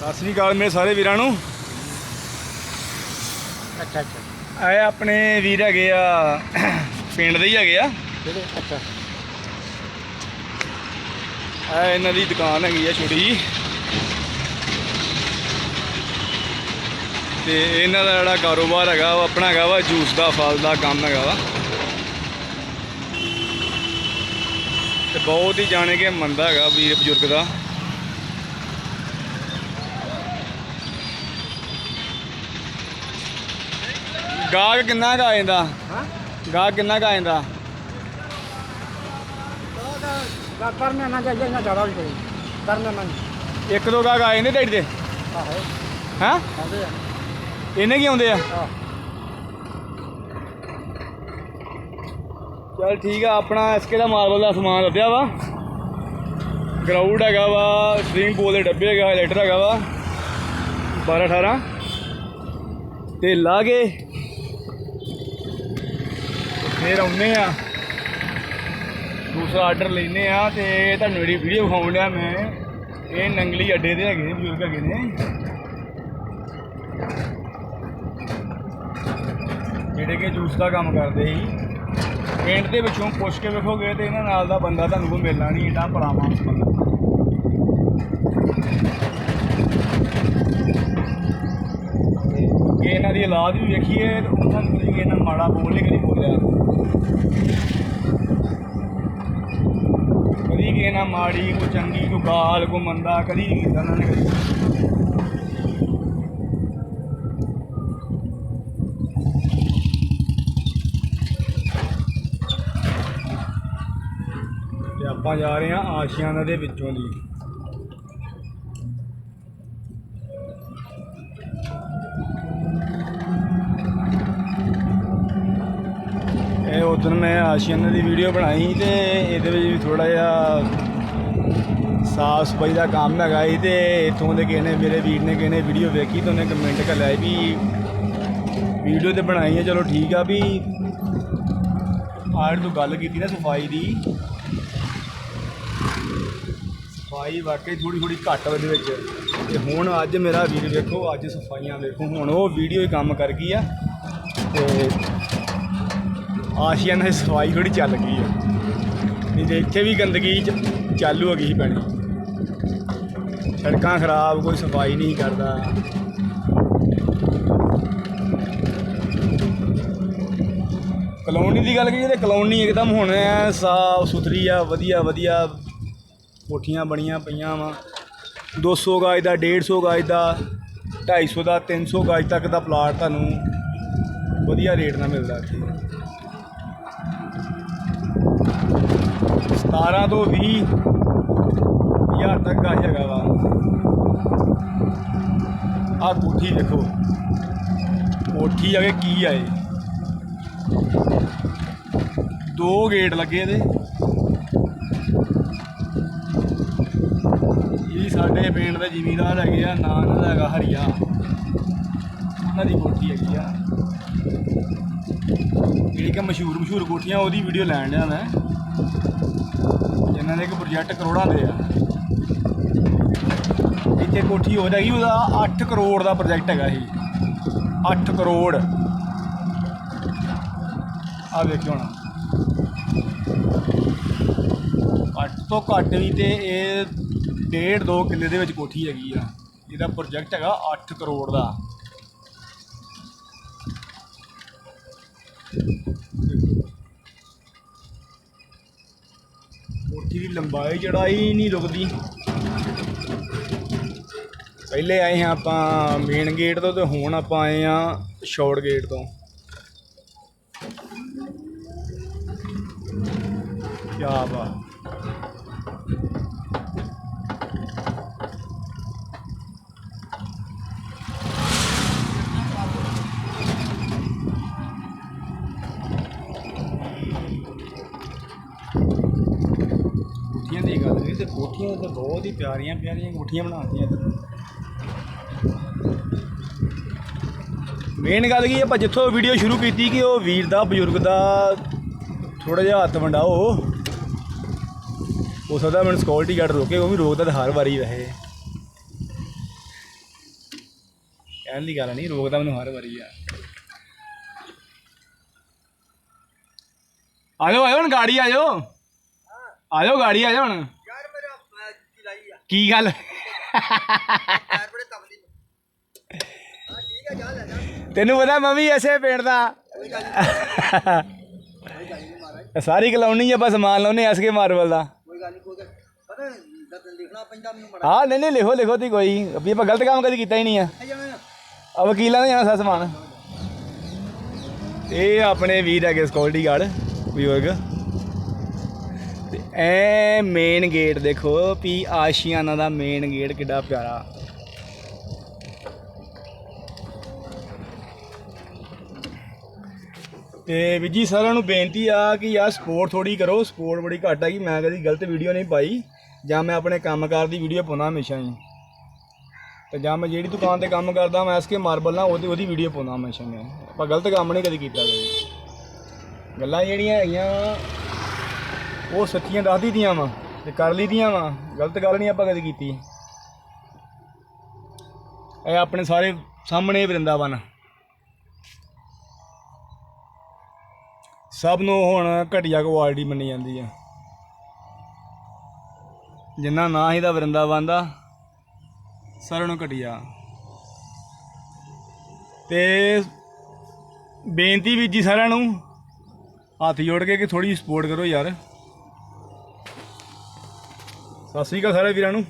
ਸਤਿ ਸ੍ਰੀ ਅਕਾਲ ਮੇਰੇ ਸਾਰੇ ਵੀਰਾਂ ਨੂੰ। ਅੱਛਾ ਅੱਛਾ। ਇਹ ਆਪਣੇ ਵੀਰ ਹੈਗੇ ਆ ਪਿੰਡ ਦੇ ਹੀ ਹੈਗੇ ਆ। ਅੱਛਾ। ਇਹ ਇਹਨਾਂ ਦੀ ਦੁਕਾਨ ਹੈਗੀ ਆ ਛੋਟੀ ਜੀ ਤੇ ਇਹਨਾਂ ਦਾ ਜਿਹੜਾ ਕਾਰੋਬਾਰ ਹੈਗਾ ਉਹ ਆਪਣਾ ਹੈਗਾ ਵਾ ਜੂਸ ਦਾ ਫਲ ਦਾ ਕੰਮ ਹੈਗਾ ਵਾ। ਤੇ ਬਹੁਤ ਹੀ ਜਾਣੇ ਕਿ ਮੰਦਾ ਹੈਗਾ ਵੀਰ ਬਜ਼ੁਰਗ ਦਾ। ਗਾਹਕ ਕਿੰਨਾ ਕੁ ਆ ਜਾਂਦਾ? ਹਾਂ? ਗਾਹਕ ਕਿੰਨਾ ਕੁ ਆ ਜਾਂਦਾ? ਗਾ ਕਰਨਾ ਨਾ ਜਾਈਏ ਨਾ ਜ਼ਿਆਦਾ ਵੀ ਕਰੀ। ਕਰਨਾ ਨਾ ਇੱਕ ਦੋ ਗਾਹਕ ਆ ਜਾਂਦੇ ਦੇ? ਆਹੋ। ਹੈਂ? ਆਉਂਦੇ ਆ। ਇਹਨੇ ਕੀ ਆਉਂਦੇ ਆ? ਚਲ ਠੀਕ ਆ ਆਪਣਾ ਐਸਕੇ ਦਾ ਮਾਰਬਲ ਦਾ ਸਮਾਨ ਲੱਦਿਆ ਵਾ। ਗਰਾਊਂਡ ਹੈਗਾ ਵਾ ਸਵਿੰਗ ਪੂਲ ਦੇ ਡੱਬੇ ਹੈਗਾ ਲੈਟਰ ਹੈਗਾ ਵਾ। 12 18 ਤੇ ਲਾ ਕੇ ਫੇਰ ਆਉਨੇ ਆ। ਦੂਸਰਾ ਆਰਡਰ ਲੈਨੇ ਆ ਤੇ ਤੁਹਾਨੂੰ ਜਿਹੜੀ ਵੀਡੀਓ ਵਿਖਾਉਣ ਲਿਆ ਮੈਂ, ਇਹ ਨੰਗਲੀ ਅੱਡੇ ਦੇ ਹੈਗੇ ਨੇ, ਬਜ਼ੁਰਗ ਹੈਗੇ ਨੇ। ਜਿਹੜੇ ਕਿ ਜੂਸ ਦਾ ਕੰਮ ਕਰਦੇ ਸੀ। ਪਿੰਡ ਦੇ ਵਿੱਚੋਂ ਪੁੱਛ ਕੇ ਵੇਖੋਗੇ ਤੇ ਇਹਨਾਂ ਨਾਲ ਦਾ ਬੰਦਾ ਤੁਹਾਨੂੰ ਕੋਈ ਮਿਲਣਾ ਨਹੀਂ ਏਡਾ ਪਰਾਵਾਂ ਬੰਦਾ। ਤੇ ਵੀ ਵੇਖੀਏ ਤੇ ਉਹਨਾਂ ਨੂੰ ਕਦੀ ਇਹਨਾਂ ਮਾੜਾ ਬੋਲ ਨਹੀਂ ਕਦੀ ਬੋਲਿਆ ਕਦੀ ਕਿਸੇ ਨਾਲ ਮਾੜੀ, ਕੋਈ ਚੰਗੀ, ਕੋਈ ਗਾਲ ਕੋਈ ਮੰਦਾ, ਕਦੀ ਨਹੀਂ ਕੀਤਾ ਉਹਨਾਂ ਨੇ ਕਦੀ। ਆਪਾਂ ਜਾ ਰਹੇ ਹਾਂ ਆਸ਼ੀਆਨਾ ਦੇ ਵਿੱਚੋਂ ਦੀ। ਇਹ ਉਦੋਂ ਮੈਂ ਆਸ਼ੀਆਨਾ ਦੀ ਵੀਡੀਓ ਬਣਾਈ ਤੇ ਇਹਦੇ ਵਿੱਚ ਵੀ ਥੋੜਾ ਜਿਹਾ ਸਾਫ਼ ਸਫ਼ਾਈ ਦਾ ਕੰਮ ਹੈਗਾ ਸੀ ਤੇ ਇਥੋਂ ਦੇ ਕਿਸੇ ਮੇਰੇ ਵੀਰ ਨੇ ਕਿਸੇ ਵੀਡੀਓ ਵੇਖੀ ਤਾਂ ਉਹਨੇ ਕਮੈਂਟ ਕਰ ਲਿਆ ਵੀ ਵੀਡੀਓ ਤੇ ਬਣਾਈ ਹੈ ਚਲੋ ਠੀਕ ਆ ਵੀ ਆੜ ਤੂੰ ਗੱਲ ਕੀਤੀ ਨਾ ਸਫ਼ਾਈ ਦੀ, ਸਫ਼ਾਈ ਵਾਕਈ ਥੋੜੀ ਥੋੜੀ ਘੱਟ ਉਹਦੇ ਵਿੱਚ। ਤੇ ਹੁਣ ਅੱਜ ਮੇਰਾ ਵੀਰ ਵੇਖੋ, ਅੱਜ ਸਫਾਈਆਂ ਵੇਖੋ, ਹੁਣ ਉਹ ਵੀਡੀਓ ਹੀ ਕੰਮ ਕਰ ਗਈ ਆ। ਤੇ ਆਸ਼ੀਆਨ ਦੀ ਸਫ਼ਾਈ ਥੋੜੀ ਚੱਲ ਗਈ ਆ। ਨਹੀਂ ਤੇ ਇੱਥੇ ਵੀ ਗੰਦਗੀ ਚ- ਚਾਲੂ ਹੋ ਗਈ ਸੀ ਪੈਣੀ ਸੜਕਾਂ ਖਰਾਬ, ਕੋਈ ਸਫ਼ਾਈ ਨਹੀਂ ਕਰਦਾ। ਕਲੋਨੀ ਦੀ ਗੱਲ ਕਰੀਏ ਤੇ ਕਲੋਨੀ ਇੱਕਦਮ ਹੁਣ ਸਾਫ਼ ਸੁਥਰੀ ਆ, ਵਧੀਆ ਵਧੀਆ। ਕੋਠੀਆਂ ਬਣੀਆਂ ਪਈਆਂ ਵਾ। 200 ਗਾਜ ਦਾ 150 ਗਾਜ ਦਾ 250 ਦਾ 300 ਗਜ ਤੱਕ ਦਾ ਪਲਾਟ ਤੁਹਾਨੂੰ ਵਧੀਆ ਰੇਟ ਨਾਲ ਮਿਲਦਾ ਇੱਥੇ। 17 ਤੋਂ 20 ਹਜ਼ਾਰ ਤੱਕ ਗਜ ਹੈਗਾ ਵਾ। ਆ ਕੋਠੀ ਦੇਖੋ। ਕੋਠੀ ਆ ਕੇ ਕੀ ਆਏ ਦੋ ਗੇਟ ਲੱਗੇ ਇਹਦੇ। ਇਹ ਸਾਡੇ ਪਿੰਡ ਦੇ ਜ਼ਿਮੀਂਦਾਰ ਹੈਗੇ ਆ ਨਾਂ ਇਹਨਾਂ ਦਾ ਹੈਗਾ ਹਰੀਆ। ਉਹਨਾਂ ਦੀ ਕੋਠੀ ਹੈਗੀ ਆ। ਜਿਹੜੀ ਕਿ ਮਸ਼ਹੂਰ ਮਸ਼ਹੂਰ ਕੋਠੀਆਂ, ਉਹਦੀ ਵੀਡੀਓ ਲੈਣ ਡਿਆ ਮੈਂ। ਜਿਨ੍ਹਾਂ ਦੇ ਇੱਕ ਪ੍ਰੋਜੈਕਟ ਕਰੋੜਾਂ ਦੇ ਆ। ਇੱਥੇ ਕੋਠੀ ਹੋ ਹੈਗੀ ਉਹਦਾ 8 ਕਰੋੜ ਦਾ ਪ੍ਰੋਜੈਕਟ ਹੈਗਾ ਇਹ। 8 ਕਰੋੜ। ਆ ਵੇਖਿਓ ਹੁਣ। ਘੱਟ ਤੋਂ ਘੱਟ ਵੀ ਤੇ ਇਹ ਡੇਢ ਦੋ ਕਿੱਲੇ ਦੇ ਵਿੱਚ ਕੋਠੀ ਹੈਗੀ ਆ। ਇਹਦਾ ਪ੍ਰੋਜੈਕਟ ਹੈਗਾ 8 ਕਰੋੜ ਦਾ ਕੋਠੀ ਦੀ। ਲੰਬਾਈ ਚੜਾਈ ਨਹੀਂ ਰੁਕਦੀ। ਪਹਿਲੇ ਆਏ ਹਾਂ ਆਪਾਂ ਮੇਨ ਗੇਟ ਤੋਂ ਤੇ ਹੁਣ ਆਪਾਂ ਆਏ ਹਾਂ ਸ਼ਾਰਟ ਗੇਟ ਤੋਂ। ਕਿਆ ਬਾਤ ਕੋਠੀਆਂ ਦੀ ਗੱਲ ਕਰੀ ਤੇ ਬਹੁਤ ਹੀ ਪਿਆਰੀਆਂ ਪਿਆਰੀਆਂ ਕੋਠੀਆਂ ਬਣਾਉਂਦੀਆਂ ਮੇਨ ਗੱਲ ਕੀ ਆਪਾਂ ਜਿੱਥੋਂ ਵੀਡੀਓ ਸ਼ੁਰੂ ਕੀਤੀ ਕਿ ਉਹ ਵੀਰ ਦਾ, ਬਜ਼ੁਰਗ ਦਾ ਥੋੜਾ ਜਿਹਾ ਹੱਥ ਵੰਡਾਓ ਹੋ ਸਕਦਾ ਮੈਨੂੰ ਸਕਿਉਰਟੀ ਗਾਰਡ ਰੋਕੇ ਉਹ ਵੀ ਰੋਕਦਾ ਤਾਂ ਹਰ ਵਾਰੀ ਵੈਸੇ। ਕਹਿਣ ਦੀ ਗੱਲ ਨਹੀਂ ਰੋਕਦਾ ਮੈਨੂੰ ਹਰ ਵਾਰੀ ਆ। ਆਇਓ ਆਜੋ ਹੁਣ, ਗਾੜੀ ਆਜੋ ਆਇਓ, ਗਾੜੀ ਆਜੋ ਹੁਣ। ਕੀ ਗੱਲ? ਬੜੇ ਤਬਲੀ ਹਾਂ ਠੀਕ ਆ ਜਾ ਲੈ ਜਾ ਤੈਨੂੰ ਪਤਾ ਮੈਂ ਵੀ ਐਸੇ ਪਿੰਡ ਦਾ। ਸਾਰੀ ਕਲਾਉਣੀ ਆਪਾਂ ਸਮਾਨ ਲਾਉਨੇ ਐਸ ਕੇ ਮਾਰਬਲ ਦਾ। ਕੋਈ ਗੱਲ ਨਹੀਂ ਕੋਈ ਗੱਲ ਪਤਾ ਦਤ ਲਿਖਣਾ ਪੈਂਦਾ ਮੈਨੂੰ ਬੜਾ ਹਾਂ, ਨਹੀਂ ਨਹੀਂ, ਲਿਖੋ ਲਿਖੋ ਤੀ ਕੋਈ। ਵੀ ਆਪਾਂ ਗਲਤ ਕੰਮ ਕਦੀ ਕੀਤਾ ਹੀ ਨਹੀਂ ਆ। ਆ ਆ ਵਕੀਲਾਂ ਨੇ ਜਾਣਾ ਸਾ ਸਮਾਨ। ਇਹ ਆਪਣੇ ਵੀਰ ਹੈਗੇ ਸਕਿਉਰਟੀ ਗਾਰਡ ਬਜ਼ੁਰਗ ਐ ਮੇਨ ਗੇਟ ਦੇਖੋ, ਵੀ ਆਸ਼ੀਆਨਾ ਦਾ ਮੇਨ ਗੇਟ ਕਿੱਡਾ ਪਿਆਰਾ। ਤੇ ਵੀਰ ਜੀ ਸਾਰਿਆਂ ਨੂੰ ਬੇਨਤੀ ਆ ਕਿ ਯਾਰ ਸਪੋਰਟ ਥੋੜੀ ਕਰੋ ਸਪੋਰਟ ਬੜੀ ਘੱਟ ਆ ਕਿ ਮੈਂ ਕਦੀ ਗਲਤ ਵੀਡੀਓ ਨਹੀਂ ਪਾਈ, ਜਾਂ ਮੈਂ ਆਪਣੇ ਕੰਮਕਾਰ ਦੀ ਵੀਡੀਓ ਪਾਉਣਾ ਹਮੇਸ਼ਾ ਹੀ। ਤੇ ਜਾਂ ਮੈਂ ਜਿਹੜੀ ਦੁਕਾਨ ਤੇ ਕੰਮ ਕਰਦਾ, ਮੈਂ ਐਸਕੇ ਮਾਰਬਲ ਨਾਲ ਉਹਦੀ ਉਹਦੀ ਵੀਡੀਓ ਪਾਉਂਦਾ ਹਮੇਸ਼ਾ ਮੈਂ ਆਪਾਂ ਗਲਤ ਕੰਮ ਨਹੀਂ ਕਦੀ ਕੀਤਾ ਕਦੇ। ਗੱਲਾਂ ਜਿਹੜੀਆਂ ਹੈਗੀਆਂ ਉਹ ਸੱਚੀਆਂ ਦੱਸਦੀ ਦੀਆਂ ਵਾ ਤੇ ਕਰ ਲਈ ਦੀਆਂ ਵਾ, ਗਲਤ ਗੱਲ ਨਹੀਂ ਆਪਾਂ ਕਦੀ ਕੀਤੀ। ਇਹ ਆਪਣੇ ਸਾਰੇ ਸਾਹਮਣੇ ਵਰਿੰਦਾਵਨ। ਸਭ ਨੂੰ ਹੁਣ ਘਟੀਆ ਕੁਆਲਿਟੀ ਮੰਨੀ ਜਾਂਦੀ ਆ। ਜਿੰਨਾ ਨਾ ਹੀ ਦਾ ਵਰਿੰਦਾਵਨ ਦਾ, ਸਾਰਿਆਂ ਨੂੰ ਘਟੀਆ। ਤੇ ਬੇਨਤੀ ਵੀ ਜੀ ਸਾਰਿਆਂ ਨੂੰ, ਹੱਥ ਜੋੜ ਕੇ ਕਿ ਥੋੜੀ ਸਪੋਰਟ ਕਰੋ ਯਾਰ। ਸਤਿ ਸ੍ਰੀ ਅਕਾਲ ਸਾਰੇ ਵੀਰਾਂ ਨੂੰ।